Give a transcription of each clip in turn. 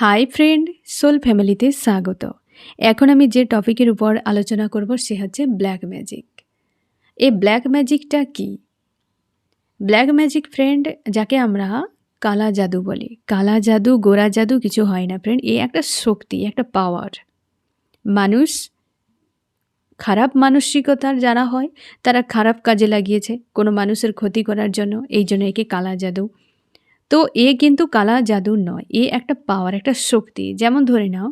Hi friend, soul ফ্যামিলিতে স্বাগত। এখন আমি যে টপিকের উপর আলোচনা করব সে হচ্ছে ব্ল্যাক ম্যাজিক। এই ব্ল্যাক ম্যাজিকটা কি? ব্ল্যাক ম্যাজিক ফ্রেন্ড, যাকে আমরা কালা জাদু বলি। কালা জাদু, গোরা জাদু কিছু হয় না ফ্রেন্ড এই একটা শক্তি, একটা পাওয়ার। মানুষ, খারাপ মানসিকতার যারা হয়, তারা খারাপ কাজে লাগিয়েছে। কোনো মানুষের ক্ষতি করার জন্য, এই জন্য একে কালা জাদু তো এ কিন্তু কালা জাদু নয়, এ একটা পাওয়ার একটা শক্তি। যেমন ধরে নাও,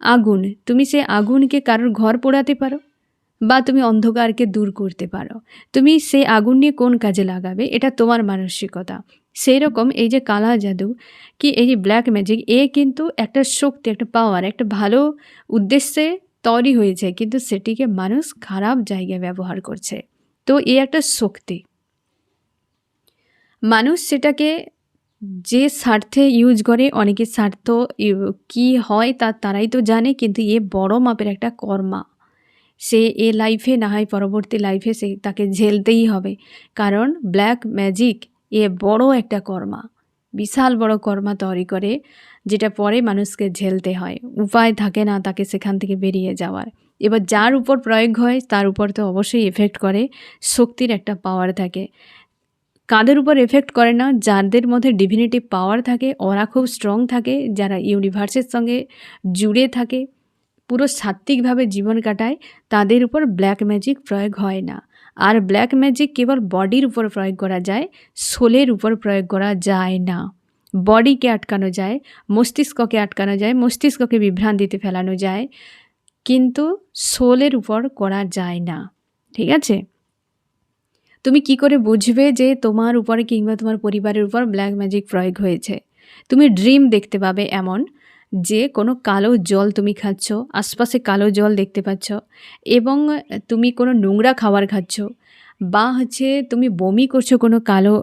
আগুন, তুমি সে আগুনকে কারোর ঘর পোড়াতে পারো বা তুমি অন্ধকারকে দূর করতে পারো। তুমি সে আগুন নিয়ে কোন কাজে লাগাবে? এটা তোমার মানসিকতা। সেই রকম এই যে কালা জাদু, কি এই যে ব্ল্যাক ম্যাজিক এ কিন্তু একটা শক্তি, একটা পাওয়ার একটা ভালো উদ্দেশ্যে তৈরি হয়েছে, কিন্তু সেটিকে মানুষ খারাপ জায়গায় ব্যবহার করছে। তো এ একটা শক্তি। মানুষ সেটাকে যে স্বার্থে ইউজ করে অনেকে স্বার্থ কি হয় তা তারাই তো জানে, কিন্তু এ বড় মাপের একটা কর্মা। সে এ লাইফে না হয় পরবর্তী লাইফে সে তাকে ঝেলতেই হবে। কারণ ব্ল্যাক ম্যাজিক এ বড় একটা কর্মা। বিশাল বড় কর্মা তৈরি করে, যেটা পরে মানুষকে ঝেলতে হয়। উপায় থাকে না তাকে সেখান থেকে বেরিয়ে যাওয়ার। এবার যার উপর প্রয়োগ হয়, তার উপর তো অবশ্যই এফেক্ট করে, শক্তির একটা পাওয়ার থাকে। কাদের উপর এফেক্ট করে না, যাদের মধ্যে ডিভিনিটিভ পাওয়ার থাকে, ওরা খুব স্ট্রং থাকে, যারা ইউনিভার্সের সঙ্গে জুড়ে থাকে, পুরো সাত্ত্বিকভাবে জীবন কাটায়, তাদের উপর ব্ল্যাক ম্যাজিক প্রয়োগ হয় না। আর ব্ল্যাক ম্যাজিক কেবল বডির উপর প্রয়োগ করা যায় সোলের উপর প্রয়োগ করা যায় না। বডিকে আটকানো যায়, মস্তিষ্ককে আটকানো যায়, মস্তিষ্ককে বিভ্রান্তিতে ফেলানো যায়, কিন্তু সোলের উপর করা যায় না। ঠিক আছে? তুমি কি করে বুঝবে যে তোমার উপরে কিংবা তোমার পরিবারের উপর ব্ল্যাক ম্যাজিক প্রয়োগ হয়েছে? তুমি ড্রিম দেখতে পাবে এমন যে কোনো কালো জল তুমি খাচ্ছ, আশপাশে কালো জল দেখতে পাচ্ছ এবং তুমি কোনো নোংরা খাবার খাচ্ছ বা হচ্ছে তুমি বমি করছ কোনো কালো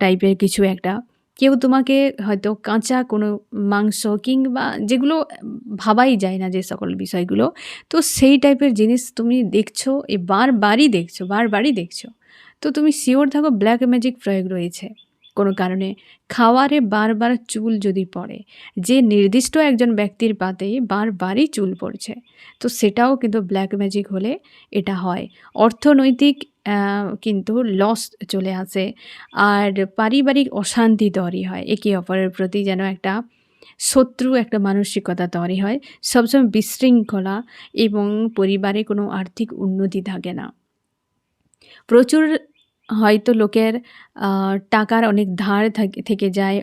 টাইপের কিছু একটা। কেউ তোমাকে হয়তো কাঁচা কোনো মাংস কিংবা যেগুলো ভাবাই যায় না যে সকল বিষয়গুলো, তো সেই টাইপের জিনিস তুমি দেখছ, এ বারবারই দেখছ বারবারই দেখছ। তো তুমি শিওর থাকো ব্ল্যাক ম্যাজিক প্রয়োগ রয়েছে। কোনো কারণে খাওয়ারে বারবার চুল যদি পড়ে, যে নির্দিষ্ট একজন ব্যক্তির পাতে বারবারই চুল পড়ছে, তো সেটাও কিন্তু ব্ল্যাক ম্যাজিক হলে এটা হয়। অর্থনৈতিক কিন্তু লস চলে আসে, আর পারিবারিক অশান্তি তৈরি হয়। একে অপরের প্রতি যেন একটা শত্রু, একটা মানসিকতা তৈরি হয়। সবসময় বিশৃঙ্খলা এবং পরিবারে কোনো আর্থিক উন্নতি থাকে না। প্রচুর হয়তো লোকের টাকার অনেক ধার থাক- যায়।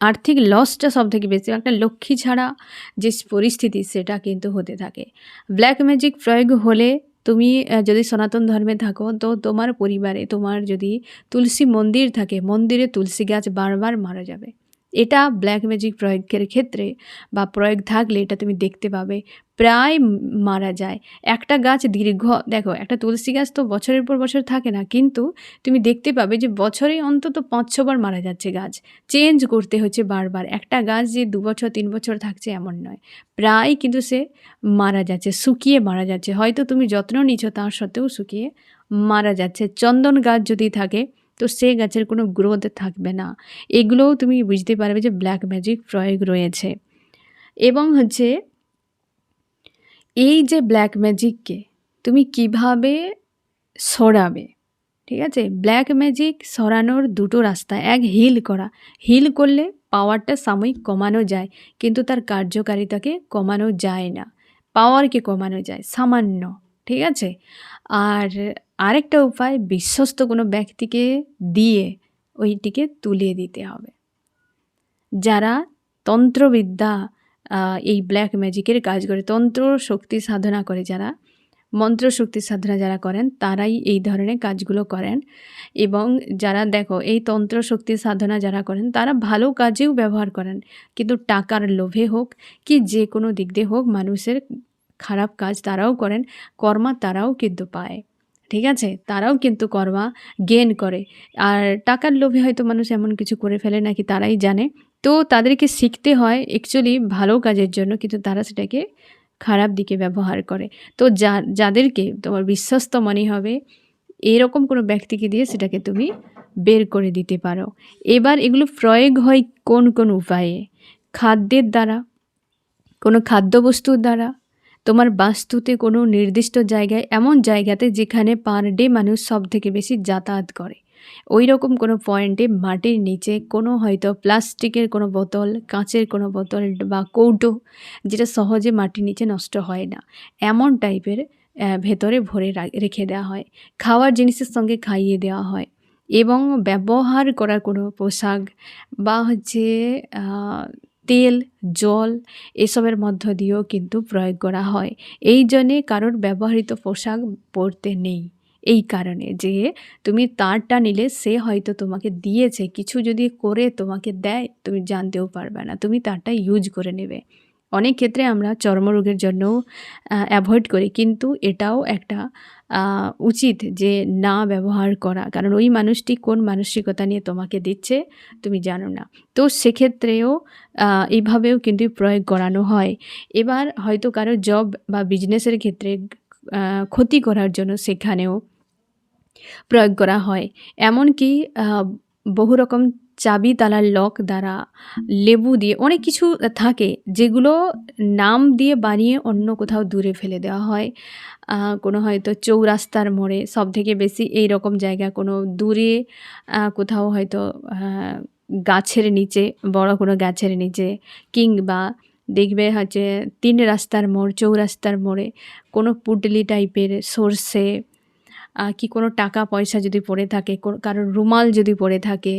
আর্থিক লসটা সব থেকে বেশি। একটা লক্ষ্মী ছাড়া যে পরিস্থিতি, সেটা কিন্তু হতে থাকে। ব্ল্যাক ম্যাজিক প্রয়োগ হলে তুমি যদি সনাতন ধর্মে থাকো, তো তোমার পরিবারে তোমার যদি তুলসী মন্দির থাকে, মন্দিরে তুলসী গাছ বারবার মারা যাবে। এটা ব্ল্যাক ম্যাজিক প্রয়োগের ক্ষেত্রে বা প্রয়োগ থাকলে এটা তুমি দেখতে পাবে। প্রায় মারা যায়। একটা গাছ দীর্ঘ, দেখো, একটা তুলসী গাছ তো বছরের পর বছর থাকে না, কিন্তু তুমি দেখতে পাবে যে বছরে অন্তত পাঁচ ছবার মারা যাচ্ছে গাছ। চেঞ্জ করতে হচ্ছে বারবার। একটা গাছ যে দু বছর, তিন বছর থাকছে এমন নয়। প্রায় কিন্তু সে মারা যাচ্ছে, শুকিয়ে মারা যাচ্ছে। হয়তো তুমি যত্ন নিচ্ছ তার সত্ত্বেও শুকিয়ে মারা যাচ্ছে। চন্দন গাছ যদি থাকে তো সে গাছের কোনো গ্রোথ থাকবে না। এগুলোও তুমি বুঝতে পারবে যে ব্ল্যাক ম্যাজিক প্রয়োগ রয়েছে। এবং হচ্ছে, এই যে ব্ল্যাক ম্যাজিককে তুমি কীভাবে সরাবে, ঠিক আছে? ব্ল্যাক ম্যাজিক সরানোর দুটো রাস্তা, এক হিল করা। হিল করলে পাওয়ারটা সাময়িক কমানো যায়, কিন্তু তার কার্যকারিতাকে কমানো যায় না। পাওয়ারকে কমানো যায়? সামান্য। ঠিক আছে? আর আরেকটা উপায়, বিশ্বস্ত কোনো ব্যক্তিকে দিয়ে ওইটিকে তুলিয়ে দিতে হবে। যারা তন্ত্রবিদ্যা এই ব্ল্যাক ম্যাজিকের কাজ করে, তন্ত্র শক্তি সাধনা করে যারা, মন্ত্র শক্তি সাধনা যারা করেন, তারাই এই ধরনের কাজগুলো করেন। এবং যারা দেখো, এই তন্ত্র শক্তি সাধনা যারা করেন, তারা ভালো কাজেও ব্যবহার করেন। কিন্তু টাকার লোভে হোক, কি যে কোনো দিক দিয়ে হোক, মানুষের খারাপ কাজ তারাও করেন, কর্মা তারাও কিন্তু পায়। ঠিক আছে? তারাও কিন্তু কর্মা গেন করে। আর টাকার লোভে হয়তো মানুষ এমন কিছু করে ফেলে নাকি তারাই জানে। তো তাদেরকে শিখতে হয় অ্যাকচুয়ালি ভালো কাজের জন্য, কিন্তু তারা সেটাকে খারাপ দিকে ব্যবহার করে। তো যা, যাদেরকে তোমার বিশ্বস্ত মনে হবে, এরকম কোনো ব্যক্তিকে দিয়ে সেটাকে তুমি বের করে দিতে পারো। এবার এগুলো প্রয়োগ হয় কোন কোন উপায়ে? খাদ্যের দ্বারা, কোনো খাদ্যবস্তুর দ্বারা তোমার বাস্তুতে কোনো নির্দিষ্ট জায়গায়, এমন জায়গাতে যেখানে পার ডে মানুষ সব থেকে বেশি যাতায়াত করে। ওই রকম কোনো পয়েন্টে মাটির নিচে কোনো হয়তো প্লাস্টিকের কোনো বোতল, কাঁচের কোনো বোতল বা কৌটো, যেটা সহজে মাটির নিচে নষ্ট হয় না। এমন টাইপের ভেতরে ভরে রেখে দেওয়া হয়। খাওয়ার জিনিসের সঙ্গে খাইয়ে দেওয়া হয়। এবং ব্যবহার করা কোনো পোশাক বা হচ্ছে তেল, জল এসবের মধ্য দিয়েও কিন্তু প্রয়োগ করা হয়। এই জন্যে কারোর ব্যবহৃত পোশাক পরতে নেই। এই কারণে যে তুমি তারটা নিলে সে হয়তো তোমাকে দিয়েছে, কিছু যদি করে তোমাকে দেয়, তুমি জানতেও পারবে না। তুমি তারটা ইউজ করে নেবে। অনেক ক্ষেত্রে আমরা চর্মরোগের জন্য অ্যাভয়েড করি। কিন্তু এটাও একটা উচিত যে না ব্যবহার করা। কারণ ওই মানুষটি কোন মানসিকতা নিয়ে তোমাকে দিচ্ছে, তুমি জানো না। তো সেক্ষেত্রেও এইভাবেও কিন্তু প্রয়োগ করানো হয়। এবার হয়তো কারও জব বা বিজনেসের ক্ষেত্রে ক্ষতি করার জন্য সেখানেও প্রয়োগ করা হয়। এমনকি বহু রকম চাবি, তালার লক দ্বারা লেবু দিয়ে অনেক কিছু থাকে যেগুলো নাম দিয়ে বানিয়ে অন্য কোথাও দূরে ফেলে দেওয়া হয়। কোনো হয়তো চৌরাস্তার মোড়ে সব থেকে বেশি এই রকম জায়গা, কোনো দূরে কোথাও হয়তো গাছের নিচে, বড় কোনো গাছের নিচে কিংবা দেখবে হচ্ছে তিন রাস্তার মোড়, চৌরাস্তার মোড়ে কোনো পুটলি টাইপের সর্ষে কি কোনো টাকা পয়সা যদি পড়ে থাকে কারোর রুমাল যদি পড়ে থাকে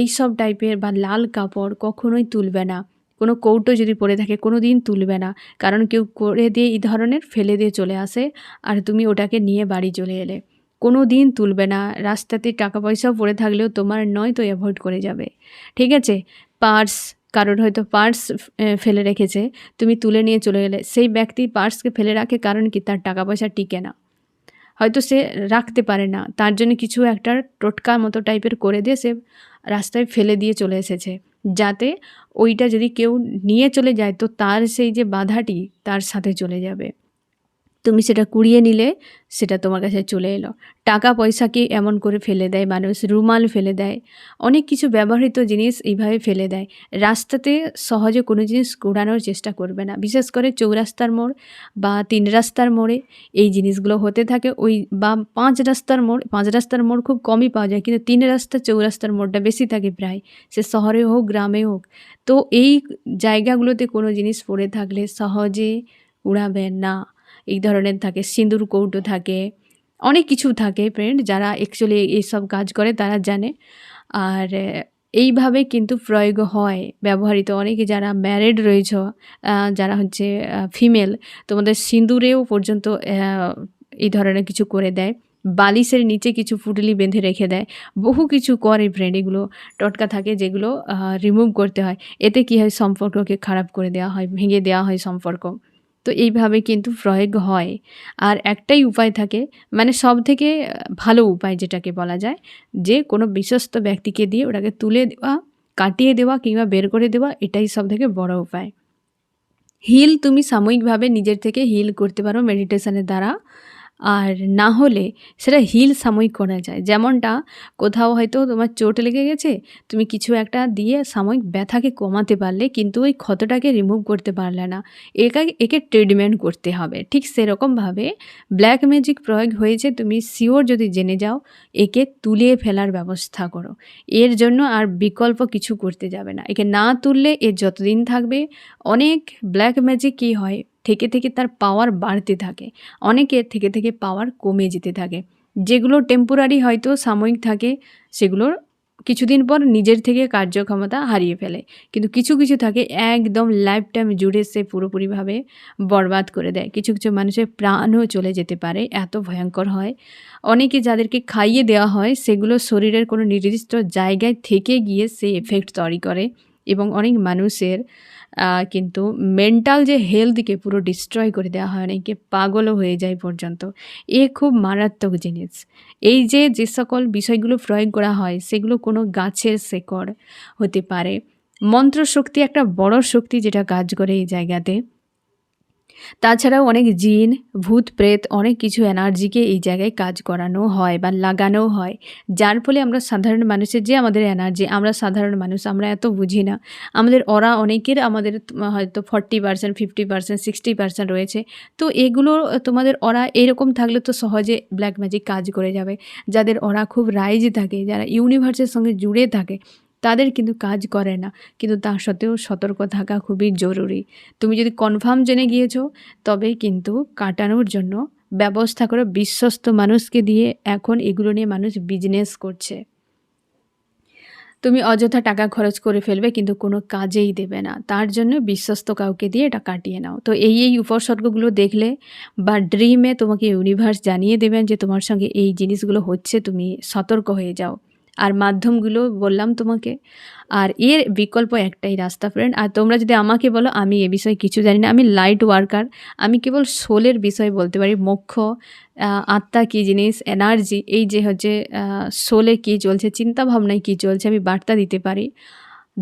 এই সব টাইপের বা লাল কাপড় কখনোই তুলবে না। কোনো কৌটো যদি পড়ে থাকে, কোনো দিন তুলবে না। কারণ কেউ করে দিয়ে এই ধরনের ফেলে দিয়ে চলে আসে আর তুমি ওটাকে নিয়ে বাড়ি চলে এলে। কোনো দিন তুলবে না। রাস্তাতে টাকা পয়সাও পড়ে থাকলেও তোমার নয় তো অ্যাভয়েড করে যাবে। ঠিক আছে? পার্স, কারোর হয়তো পার্স ফেলে রেখেছে। তুমি তুলে নিয়ে চলে গেলে। সেই ব্যক্তি পার্সকে ফেলে রাখে কারণ কি? তার টাকা পয়সা টিকে না। হয়তো সে রাখতে পারে না। তার জন্য কিছু একটা টোটকা মতো টাইপের করে দিয়ে সে রাস্তায় ফেলে দিয়ে চলে এসেছে। যাতে ওইটা যদি কেউ নিয়ে চলে যায়, তো তার সেই যে বাধাটি তার সাথে চলে যাবে। তুমি সেটা কুড়িয়ে নিলে, সেটা তোমার কাছে চলে এলো। টাকা পয়সাকে এমন করে ফেলে দেয় মানুষ, রুমাল ফেলে দেয়, অনেক কিছু ব্যবহৃত জিনিস এইভাবে ফেলে দেয়। রাস্তাতে সহজে কোনো জিনিস কুড়ানোর চেষ্টা করবে না। বিশেষ করে চৌরাস্তার মোড় বা তিন রাস্তার মোড়ে এই জিনিসগুলো হতে থাকে। ওই বা পাঁচ রাস্তার মোড়, পাঁচ রাস্তার মোড় খুব কমই পাওয়া যায়, কিন্তু তিন রাস্তা, চৌরাস্তার মোড়টা বেশি থাকে প্রায়। সে শহরে হোক, গ্রামে হোক। তো এই জায়গাগুলোতে কোনো জিনিস পড়ে থাকলে সহজে উড়াবেন না। এই ধরনের থাকে, সিঁদুর কৌটো থাকে, অনেক কিছু থাকে ফ্রেন্ড যারা অ্যাকচুয়ালি এইসব কাজ করে তারা জানে। আর এইভাবে কিন্তু প্রয়োগ হয় ব্যবহৃত। অনেকে যারা ম্যারিড রয়েছ যারা হচ্ছে ফিমেল তোমাদের সিঁদুরেও পর্যন্ত এই ধরনের কিছু করে দেয়। বালিশের নিচে কিছু ফুটলি বেঁধে রেখে দেয়। বহু কিছু করে ফ্রেন্ড এগুলো টটকা থাকে যেগুলো রিমুভ করতে হয়। এতে কী হয়? সম্পর্ককে খারাপ করে দেওয়া হয়, ভেঙে দেওয়া হয় সম্পর্ক। তো এইভাবে কিন্তু প্রয়োগ হয়। আর একটাই উপায় থাকে মানে সব থেকে ভালো উপায় যেটাকে বলা যায়, যে কোনো বিশ্বস্ত ব্যক্তিকে দিয়ে ওটাকে তুলে দেওয়া, কাটিয়ে দেওয়া কিংবা বের করে দেওয়া, এটাই সব থেকে বড়ো উপায়। হিল তুমি সাময়িকভাবে নিজের থেকে হিল করতে পারো মেডিটেশনের দ্বারা। আর না হলে সেটা হিল সাময়িক করা যায়। যেমনটা কোথাও হয়তো তোমার চোট লেগে গেছে, তুমি কিছু একটা দিয়ে সাময়িক ব্যথাকে কমাতে পারলে কিন্তু ওই ক্ষতটাকে রিমুভ করতে পারলে না। একে একে ট্রিটমেন্ট করতে হবে। ঠিক সেরকমভাবে ব্ল্যাক ম্যাজিক প্রয়োগ হয়েছে, তুমি শিওর যদি জেনে যাও, একে তুলে ফেলার ব্যবস্থা করো। এর জন্য আর বিকল্প কিছু করতে যাবে না। একে না তুললে এর যতদিন থাকবে, অনেক ব্ল্যাক ম্যাজিক কী হয়। থেকে থেকে তার পাওয়ার বাড়তে থাকে। অনেকের থেকে থেকে পাওয়ার কমে যেতে থাকে। যেগুলো টেম্পোরারি হয়তো সাময়িক থাকে, সেগুলোর কিছুদিন পর নিজের থেকে কার্যক্ষমতা হারিয়ে ফেলে। কিন্তু কিছু কিছু থাকে একদম লাইফ টাইম জুড়ে সে পুরোপুরিভাবে বরবাদ করে দেয়। কিছু কিছু মানুষের প্রাণও চলে যেতে পারে, এত ভয়ঙ্কর হয়। অনেকে যাদেরকে খাইয়ে দেওয়া হয়, সেগুলো শরীরের কোনো নির্দিষ্ট জায়গায় থেকে গিয়ে সে এফেক্ট তৈরি করে এবং অনেক মানুষের কিন্তু মেন্টাল যে হেলথকে পুরো ডিস্ট্রয় করে দেওয়া হয় অনেকে পাগলও হয়ে যায় পর্যন্ত। এ খুব মারাত্মক জিনিস। এই যে যে সকল বিষয়গুলো প্রয়োগ করা হয়, সেগুলো কোনো গাছের শেকড় হতে পারে। মন্ত্রশক্তি একটা বড় শক্তি যেটা কাজ করে এই জায়গাতে। তাছাড়াও অনেক জিন, ভূত-প্রেত অনেক কিছু এনার্জিকে এই জায়গায় কাজ করানো হয় বা লাগানো হয়। যার ফলে আমরা সাধারণ মানুষের যে আমাদের এনার্জি, আমরা সাধারণ মানুষ, আমরা এত বুঝি না। আমাদের অরা অনেকের আমাদের হয়তো 40% 50% 60% রয়েছে। তো এগুলো তোমাদের অরা এরকম থাকলে তো সহজে ব্ল্যাক ম্যাজিক কাজ করে যাবে। যাদের অরা খুব রাইজ থাকে, যারা ইউনিভার্সের সঙ্গে জুড়ে থাকে, তাদের কিন্তু কাজ করে না। কিন্তু তা সত্ত্বেও সতর্ক থাকা খুবই জরুরি। তুমি যদি কনফার্ম জেনে গিয়েছো, তবেই কিন্তু কাটানোর জন্য ব্যবস্থা করে বিশ্বস্ত মানুষকে দিয়ে এখন এগুলো নিয়ে মানুষ বিজনেস করছে। তুমি অযথা টাকা খরচ করে ফেলবে কিন্তু কোনো কাজেই দেবে না। তার জন্য বিশ্বস্ত কাউকে দিয়ে এটা কাটিয়ে নাও। তো এই, এই উপসর্গগুলো দেখলে বা ড্রিমে তোমাকে ইউনিভার্স জানিয়ে দেবেন যে তোমার সঙ্গে এই জিনিসগুলো হচ্ছে, তুমি সতর্ক হয়ে যাও। আর মাধ্যমগুলো বললাম তোমাকে। আর এর বিকল্প একটাই রাস্তা ফ্রেন্ড। আর তোমরা যদি আমাকে বলো আমি এ বিষয়ে কিছু জানি না। আমি লাইট ওয়ার্কার। আমি কেবল সোলের বিষয়ে বলতে পারি। মোক্ষ, আত্মা কী জিনিস, এনার্জি এই যে হচ্ছে সোলে কী চলছে, চিন্তাভাবনায় কী চলছে আমি বার্তা দিতে পারি।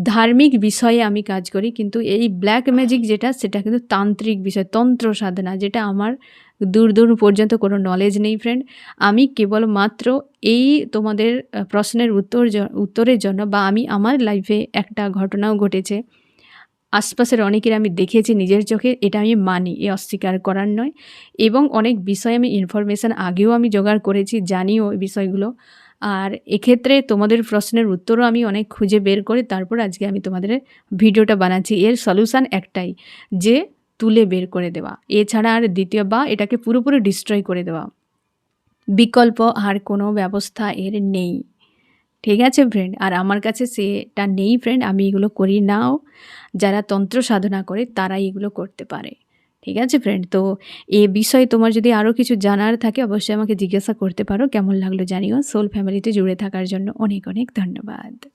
ধার্মিক বিষয়ে আমি কাজ করি। কিন্তু এই ব্ল্যাক ম্যাজিক যেটা সেটা কিন্তু তান্ত্রিক বিষয়, তন্ত্র সাধনা যেটা আমার দূর, দূর পর্যন্ত কোনো নলেজ নেই ফ্রেন্ড। আমি কেবলমাত্র এই তোমাদের প্রশ্নের উত্তর উত্তরের জন্য বা আমি আমার লাইফে একটা ঘটনাও ঘটেছে। আশপাশের অনেকের আমি দেখেছি নিজের চোখে, এটা আমি মানি। এ অস্বীকার করার নয়। এবং অনেক বিষয়ে আমি ইনফরমেশান আগেও আমি জোগাড় করেছি, জানিও এই বিষয়গুলো। আর এক্ষেত্রে তোমাদের প্রশ্নের উত্তরও আমি অনেক খুঁজে বের করে তারপর আজকে আমি তোমাদের ভিডিওটা বানাচ্ছি। এর সলিউশান একটাই যে তুলে বের করে দেওয়া। এছাড়া আর দ্বিতীয় বা এটাকে পুরোপুরি ডিস্ট্রয় করে দেওয়া। বিকল্প আর কোনো ব্যবস্থা এর নেই। ঠিক আছে ফ্রেন্ড? আর আমার কাছে সেটা নেই ফ্রেন্ড। আমি এগুলো করি নাও। যারা তন্ত্র সাধনা করে তারাই এগুলো করতে পারে। ঠিক আছে ফ্রেন্ড? তো এ বিষয়ে তোমার যদি আরও কিছু জানার থাকে অবশ্যই আমাকে জিজ্ঞাসা করতে পারো। কেমন লাগল জানিও। সোল ফ্যামিলিতে জুড়ে থাকার জন্য অনেক, অনেক ধন্যবাদ।